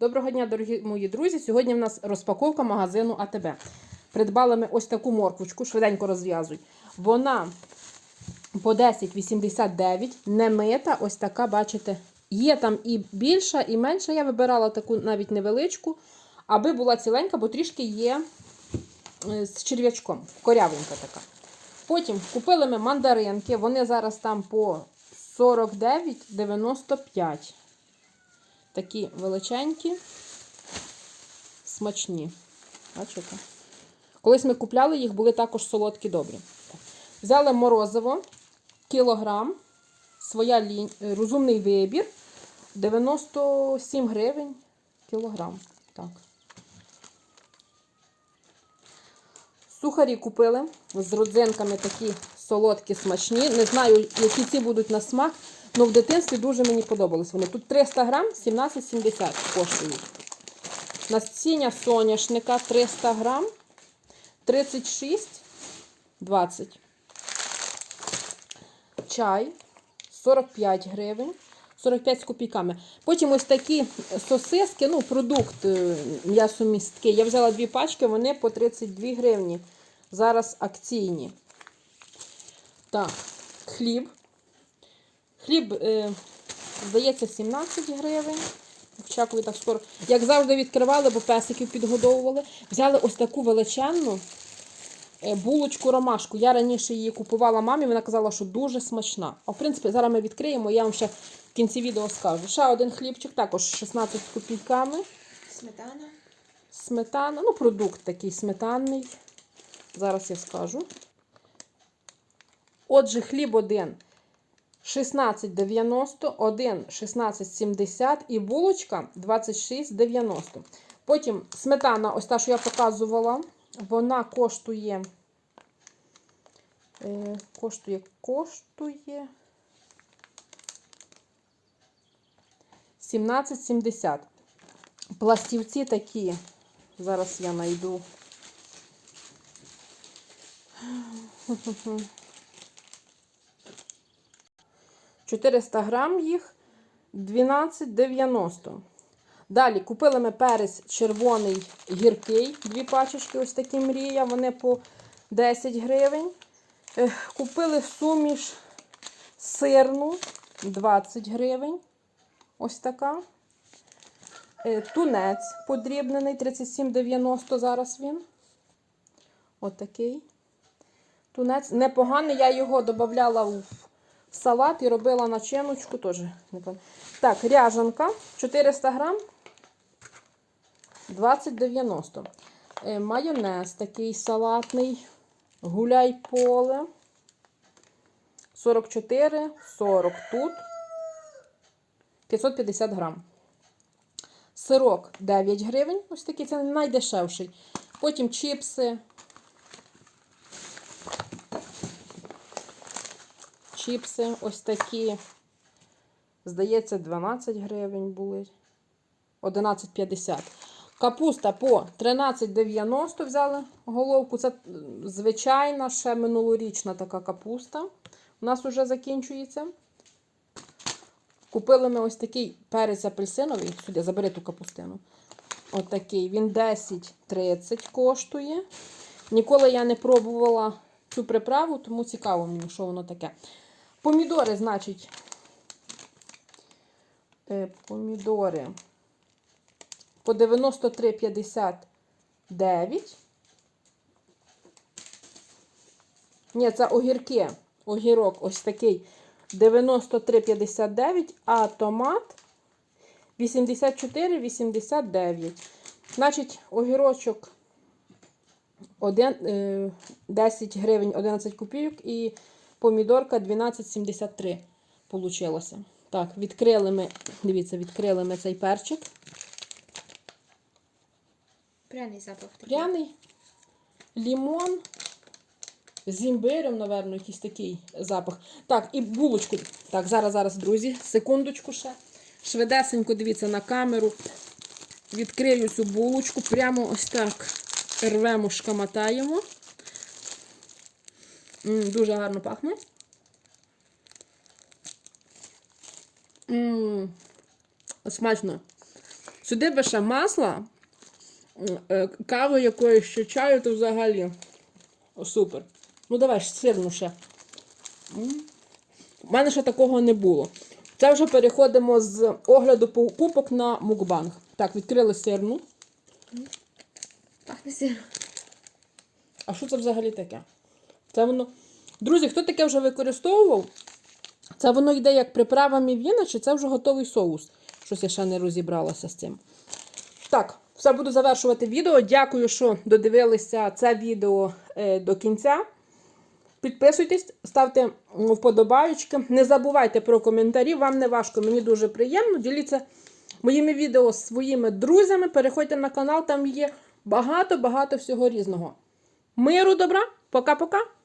Доброго дня, дорогі мої друзі. Сьогодні в нас розпаковка магазину АТБ. Придбали ми ось таку морквочку, швиденько розв'язуй. Вона по 10,89, не мита, ось така, бачите. Є там і більша, і менша. Я вибирала таку навіть невеличку, аби була ціленька, бо трішки є е, з черв'ячком, корявенька така. Потім купили ми мандаринки, вони зараз там по 49,95. Такі величенькі, смачні. Бачите? Колись ми купляли їх, були також солодкі добрі. Взяли морозиво, кілограм, своя лінь... розумний вибір. 97 гривень кілограм. Так. Сухарі купили з родзинками такі солодкі, смачні. Не знаю, які ці будуть на смак, але в дитинстві дуже мені подобались вони. Тут 300 грам 17,70 коштують. Насіння соняшника 300 грам 36,20. Чай 45 гривень. 45 з копійками. Потім ось такі сосиски, ну, продукт е, м'ясомістки. Я взяла дві пачки, вони по 32 гривні. Зараз акційні. Так, хліб. Хліб, е, здається, 17 гривень. Чакові так скоро. Як завжди відкривали, бо песиків підгодовували. Взяли ось таку величенну е, булочку ромашку. Я раніше її купувала мамі, вона казала, що дуже смачна. А в принципі, зараз ми відкриємо, я вам ще в кінці відео скажу. Ще один хлібчик, також 16 копійками. Сметана. Сметана, ну, продукт такий сметанний. Зараз я скажу. Отже, хліб один 16,90, 1 16,70 і булочка 26,90. Потім сметана, ось та, що я показувала, вона коштує. Е, коштує, коштує 17,70. Пластівці такі. Зараз я найду. 400 грам їх 12,90. Далі купили ми перець червоний гіркий. Дві пачечки, ось такі мрія, вони по 10 гривень. Купили суміш сирну 20 гривень. Ось така. Е, тунець подрібнений, 37,90 зараз він. Отакий. Тунець непоганий, я його додавала в салат і робила начиночку теж. Так, ряжанка 400 грам 20,90. Е, Майонез такий салатний. Гуляй поле. 44, 40 тут. 550 грам. Сирок 9 гривень. Ось такий, це найдешевший. Потім чіпси. Чіпси ось такі. Здається, 12 гривень були. 11,50. Капуста по 13,90 взяли головку. Це звичайна, ще минулорічна така капуста. У нас вже закінчується. Купили ми ось такий перець апельсиновий. Сюди, забери ту капустину. Отакий. Він 10,30 коштує. Ніколи я не пробувала цю приправу, тому цікаво мені, що воно таке. Помідори, значить, е, помідори по 93,59. Ні, це огірки. Огірок ось такий 93,59, а томат 84,89. Значить, огірочок 1, е, 10 гривень 11 копійок і помідорка 12,73 получилося. Так, відкрили ми, дивіться, відкрили ми цей перчик. Пряний запах такий. Пряний, лімон. З імбирем, напевно, якийсь такий запах. Так, і булочку. Так, зараз, зараз, друзі, секундочку ще. Швидесенько, дивіться на камеру. Відкрию цю булочку. Прямо ось так рвемо, шкаматаємо. Дуже гарно пахне. М, смачно. Сюди би ще масла, е, кави якоїсь ще чаю, то взагалі. О, супер. Ну давай ж сирну ще. У мене ще такого не було. Це вже переходимо з огляду покупок на мукбанг. Так, відкрили сирну. Пахне сиром. А що це взагалі таке? Це воно. Друзі, хто таке вже використовував? Це воно йде як приправа мівіна, чи це вже готовий соус? Щось я ще не розібралася з цим. Так, все буду завершувати відео. Дякую, що додивилися це відео е, до кінця. Підписуйтесь, ставте м, вподобаючки. Не забувайте про коментарі. Вам не важко, мені дуже приємно. Діліться моїми відео з своїми друзями. Переходьте на канал, там є багато-багато всього різного. Миру, добра, пока-пока.